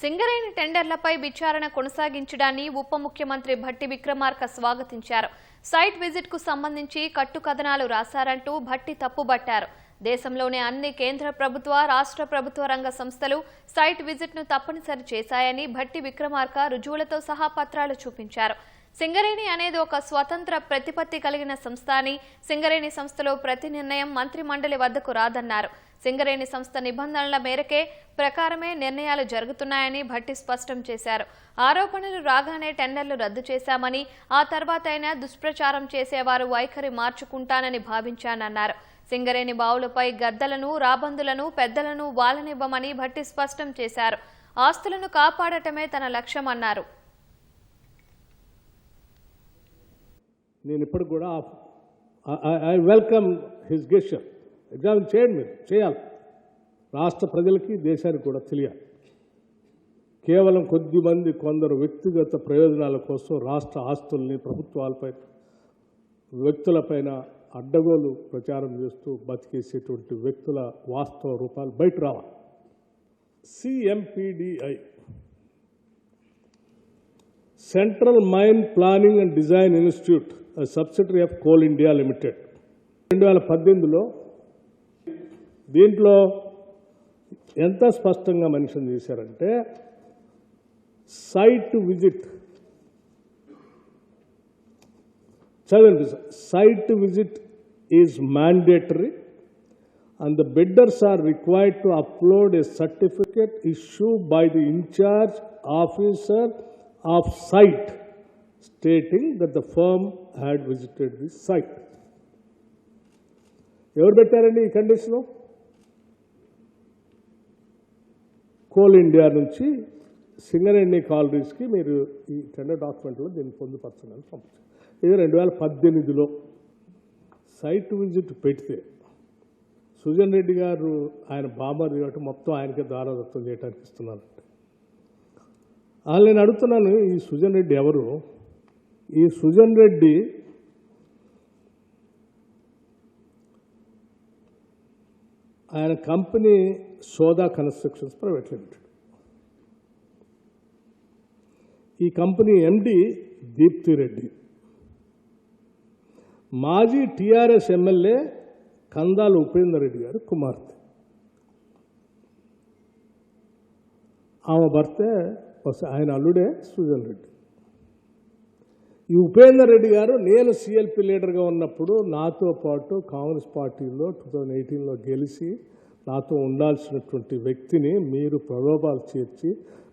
సింగరేణి టెండర్లపై విచారణ కొనసాగించడాన్ని ఉప ముఖ్యమంత్రి భట్టి విక్రమార్క స్వాగతించారు. సైట్ విజిట్కు సంబంధించి కట్టుకథనాలు రాశారంటూ భట్టి తప్పుబట్టారు. దేశంలోని అన్ని కేంద్ర ప్రభుత్వ రాష్ట్ర ప్రభుత్వ రంగ సంస్థలు సైట్ విజిట్ను తప్పనిసరి చేశాయని భట్టి విక్రమార్క రుజువులతో సహా పత్రాలు చూపించారు. సింగరేణి అనేది ఒక స్వతంత్ర ప్రతిపత్తి కలిగిన సంస్థ అని సింగరేణి సంస్థలో ప్రతి నిర్ణయం మంత్రి మండలి వద్దకు రాదన్నారు. సింగరేణి సంస్థ నిబంధనల మేరకే ప్రకారమే నిర్ణయాలు జరుగుతున్నాయని భట్టి స్పష్టం చేశారు. ఆరోపణలు రాగానే టెండర్లు రద్దు చేశామని ఆ తర్వాత అయినా దుష్ప్రచారం చేసేవారు వైఖరి మార్చుకుంటానని భావించానన్నారు. సింగరేణి బావులపై గద్దలను రాబందులను పెద్దలను వాలనివ్వమని భట్టి స్పష్టం చేశారు. ఆస్తులను కాపాడటమే తన లక్ష్యమన్నారు. నేను ఇప్పుడు కూడా I welcome his gesture exam చేయండి మీరు. చేయాలి. రాష్ట్ర ప్రజలకి దేశానికి కూడా తెలియాలి. కేవలం కొద్ది మంది కొందరు వ్యక్తిగత ప్రయోజనాల కోసం రాష్ట్ర ఆస్తుల్ని ప్రభుత్వాలపై వ్యక్తులపైన అడ్డగోలు ప్రచారం చేస్తూ బతికేసేటువంటి వ్యక్తుల వాస్తవ రూపాలు బయట రావాలి. CMPDI central mine planning and design institute subsidiary of Coal India limited. రెండు వేల పద్దెనిమిదిలో దీంట్లో ఎంత స్పష్టంగా మెన్షన్ చేశారంటే site visit చదండి site visit is mandatory and the bidders are required to upload a certificate issue by the in-charge officer of site. Stating that the firm had visited the site. ఎవరు పెట్టారండి ఈ condition coal India నుంచి సింగరేణి కాలరీస్కి మీరు ఈ tender డాక్యుమెంట్లో దీన్ని పొందుపరచడానికి పంపించారు. ఇది రెండు వేల పద్దెనిమిదిలో సైట్ విజిట్ పెడితే సుజన్ రెడ్డి గారు ఆయన బామర్ కాబట్టి మొత్తం ఆయనకే దారాదత్తం చేయడానికి ఇస్తున్నారంటే. వాళ్ళు నేను అడుగుతున్నాను ఈ సుజన్ రెడ్డి ఎవరు? ఈ సుజన్ రెడ్డి ఆయన company Soda constructions private limited ఈ కంపెనీ ఎండి దీప్తి రెడ్డి. మాజీ టీఆర్ఎస్ ఎమ్మెల్యే కందాల ఉపేందర్ రెడ్డి గారు కుమార్తె. ఆమె భర్తే ఆయన అల్లుడే సుజన్ రెడ్డి. ఈ ఉపేందర్ రెడ్డి గారు నేను సిఎల్పి లీడర్గా ఉన్నప్పుడు నాతో పాటు కాంగ్రెస్ పార్టీలో టూ థౌజండ్ ఎయిటీన్లో గెలిచి నాతో ఉండాల్సినటువంటి వ్యక్తిని మీరు ప్రలోభాలు చేర్చి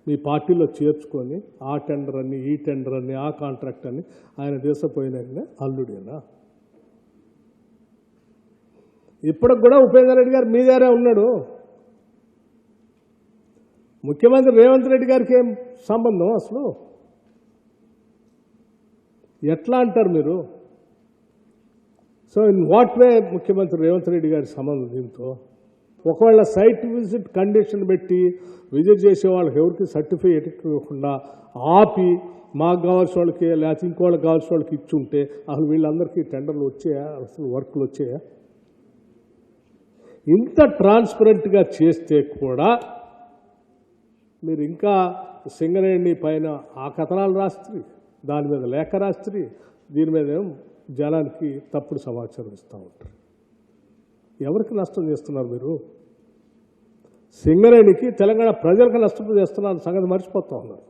మీ పార్టీలో చేర్చుకొని ఆ టెండర్ అని ఈ టెండర్ అని ఆ కాంట్రాక్ట్ అని ఆయన దేశపోయిన అల్లుడేనా? ఇప్పటికి కూడా ఉపేందర్ రెడ్డి గారు మీ దగ్గరే ఉన్నాడు. ముఖ్యమంత్రి రేవంత్ రెడ్డి గారికి ఏం సంబంధం అసలు? ఎట్లా అంటారు మీరు? సో ఇన్ వాట్ వే ముఖ్యమంత్రి రేవంత్ రెడ్డి గారి సంబంధం దీంతో? ఒకవేళ సైట్ విజిట్ కండిషన్ పెట్టి విజిట్ చేసే వాళ్ళకి ఎవరికి సర్టిఫికేట్ ఇవ్వకుండా ఆపి మాకు కావాల్సిన వాళ్ళకి లేకపోతే ఇంకోళ్ళకి కావాల్సిన వాళ్ళకి ఇచ్చి ఉంటే అసలు వీళ్ళందరికీ టెండర్లు వచ్చాయా? అసలు వర్క్లు వచ్చాయా? ఇంత ట్రాన్స్పరెంట్గా చేస్తే కూడా మీరు ఇంకా సింగరేణి పైన ఆ కథనాలు రాస్త్రి దాని మీద లేఖ రాస్త్రి దీని మీద ఏం జనానికి తప్పుడు సమాచారం ఇస్తూ ఉంటారు. ఎవరికి నష్టం చేస్తున్నారు మీరు? సింగరేణికి తెలంగాణ ప్రజలకు నష్టం చేస్తున్నారు సంగతి మర్చిపోతా ఉన్నారు.